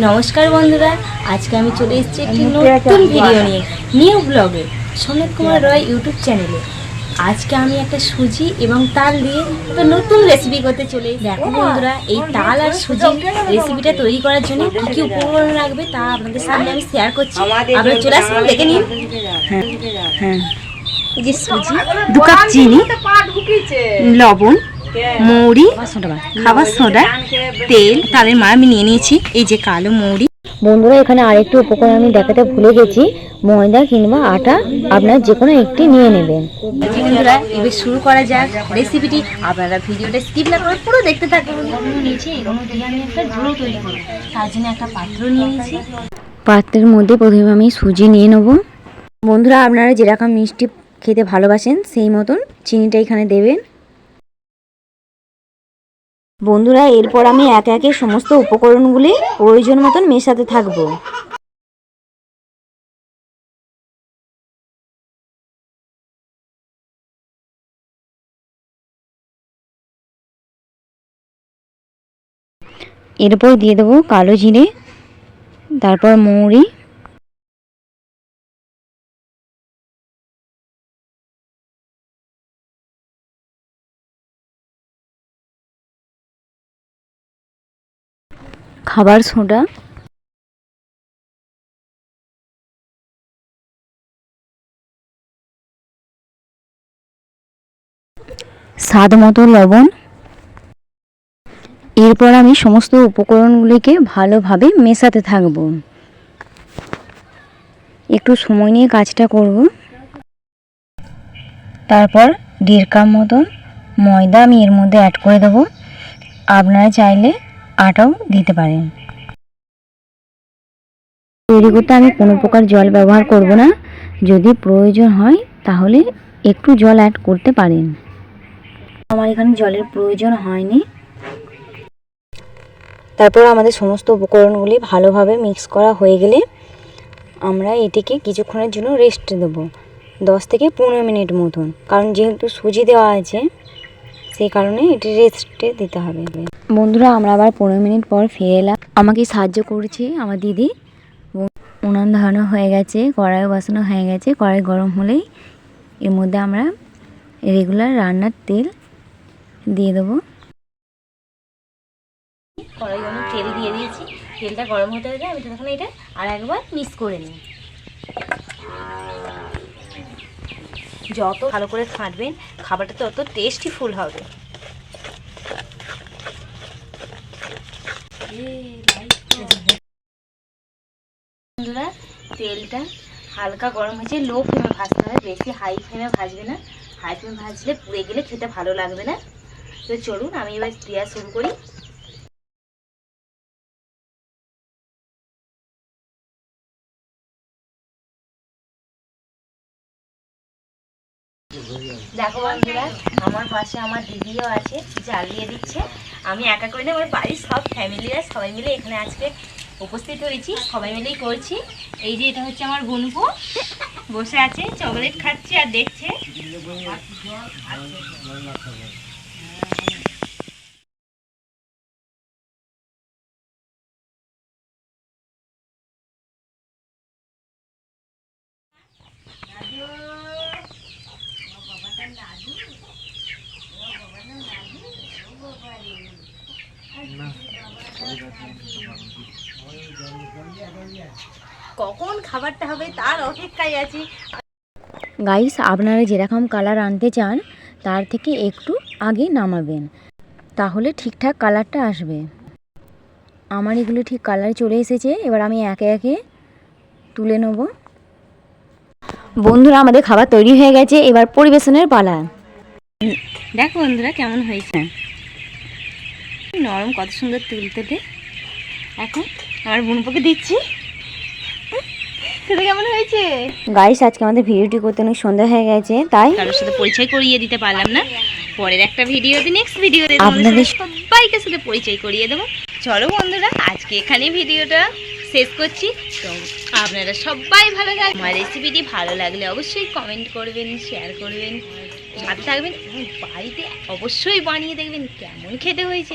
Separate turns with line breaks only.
নমস্কার বন্ধুরা আজকে আমি চলে এসেছি একটি নতুন ভিডিও নিয়ে নিউ ব্লগে সমিত কুমার রয় ইউটিউব চ্যানেলে আজকে আমি একটা সুজি এবং তাল দিয়ে একটা নতুন রেসিপি করতে চলে দেখো বন্ধুরা এই তাল আর সুজি রেসিপিটা তৈরি করার জন্য কি কি উপকরণ লাগবে তা আপনাদের সামনে আমি শেয়ার করছি। আপনারা চলে আসুন দেখে নিন। হ্যাঁ হ্যাঁ। যে সুজি দু কাপ চিনি লবণ মৌরি খাবার সোডা তেল তাদের মা আমি নিয়ে নিয়েছি। এই যে কালো মৌরি
বন্ধুরা এখানে আরেকটি উপকরণ আমি দেখাতে ভুলে গেছি। ময়দা কিংবা আটা আপনার যে কোনো একটি নিয়ে নেবেন।
বন্ধুরা এবার শুরু করা যাক রেসিপিটি। আপনারা ভিডিওটা স্কিপ না করে পুরো দেখতে থাকুন। নিয়েছি এগুলো দিয়ে আমি একটা ঝুড়ো তৈরি করব তার জন্য একটা পাত্র নিয়ে নিয়েছি
পাত্রের মধ্যে প্রথমে আমি সুজি নিয়ে নেব। বন্ধুরা আপনারা যেরকম মিষ্টি খেতে ভালোবাসেন সেই মতন চিনিটা এখানে দেবেন। বন্ধুরা, এরপর আমি একে একে সমস্ত উপকরণগুলি প্রয়োজন মতন মেশাতে থাকব। এরপর দিয়ে দেবো কালো জিরে, তারপর মৌরি খাবার সোডা। স্বাদ মতো লবণ। এরপর আমি সমস্ত উপকরণগুলিকে ভালোভাবে মেশাতে থাকব। একটু সময় নিয়ে কাজটা করব। তারপর দেড় কাপ মতন ময়দা আমি এর মধ্যে অ্যাড করে দেব। আপনারা চাইলে আটাও দিতে পারেন তৈরি করতে আমি কোনো প্রকার জল ব্যবহার করব না। যদি প্রয়োজন হয়, তাহলে একটু জল অ্যাড করতে পারেন। আমার এখানে জলের প্রয়োজন হয়নি। তারপর আমাদের সমস্ত উপকরণগুলি ভালোভাবে মিক্স করা হয়ে গেলে আমরা এটিকে কিছুক্ষণের জন্য রেস্ট দেব। দশ থেকে পনেরো মিনিট মতন। কারণ যেহেতু সুজি দেওয়া আছে সেই কারণে এটি রেস্টে দিতে হবে। বন্ধুরা আমরা আবার পনেরো মিনিট পর ফিরে এলাম। আমাকে সাহায্য করেছে আমার দিদি। উনান ধরানো হয়ে গেছে কড়াইও বসানো হয়ে গেছে কড়াই গরম হলেই এর মধ্যে আমরা রেগুলার রান্নার তেল দিয়ে দেবো।
কড়াই আমি তেল দিয়ে দিয়েছি। তেলটা গরম হতে হতে আমি তখন এটা আর একবার মিক্স করে নিই। যত ভালো করে খাঁটবেন, খাবারটা তত টেস্টি ফুল হবে। তেলটা হালকা গরম হয়েছে লো ফ্লেমে ভাজতে হবে, বেশি হাই ফ্লেমে ভাজবে না। হাই ফ্লেমে ভাজলে পুড়ে গেলে খেতে ভালো লাগবে না। তো চলুন, আমি এবার দেওয়া শুরু করি। দেখো বন্ধুরা, আমার পাশে আমার দিদিও আছে, জ্বালিয়ে দিচ্ছে। আমি একা করে না, আমার বাড়ির সব ফ্যামিলিরা সবাই মিলে এখানে আজকে উপস্থিত হয়েছি, সবাই মিলেই করছি। এই যে এটা হচ্ছে আমার বনপু বসে আছে চকলেট খাচ্ছে আর দেখছে। কখন খাবারটা হবে তার অপেক্ষায় আছি।
গাইস আপনারা যেরকম কালার আনতে চান, তার থেকে একটু আগে নামাবেন। তাহলে ঠিকঠাক কালারটা আসবে। আমার এগুলো ঠিক কালার চলে এসেছে, এবার আমি একে একে তুলে নেব। বন্ধুরা, আমাদের খাবার তৈরি হয়ে গেছে, এবার পরিবেশনের পালা।
দেখো বন্ধুরা, কেমন হয়েছে? নরম, কত সুন্দর তুলতে এখন আমার বোনপোকে দিচ্ছি। সেটা কেমন হয়েছে?
গাইস আজকে আমাদের ভিডিওটি করতে অনেক সন্ধ্যা হয়ে গেছে তাই
কারোর সাথে পরিচয় করিয়ে দিতে পারলাম না। পরের একটা ভিডিওতে নেক্সট ভিডিওতে
আপনাদের
সবাইকে সাথে পরিচয় করিয়ে দেবো। চলো বন্ধুরা আজকে এখানে ভিডিওটা শেষ করছি। তো আপনারা সবাই ভালো থাকবেন। আমার রেসিপিটি ভালো লাগলে অবশ্যই কমেন্ট করবেন শেয়ার করবেন সাথে থাকবেন বাড়িতে অবশ্যই বানিয়ে দেখবেন কেমন খেতে হয়েছে।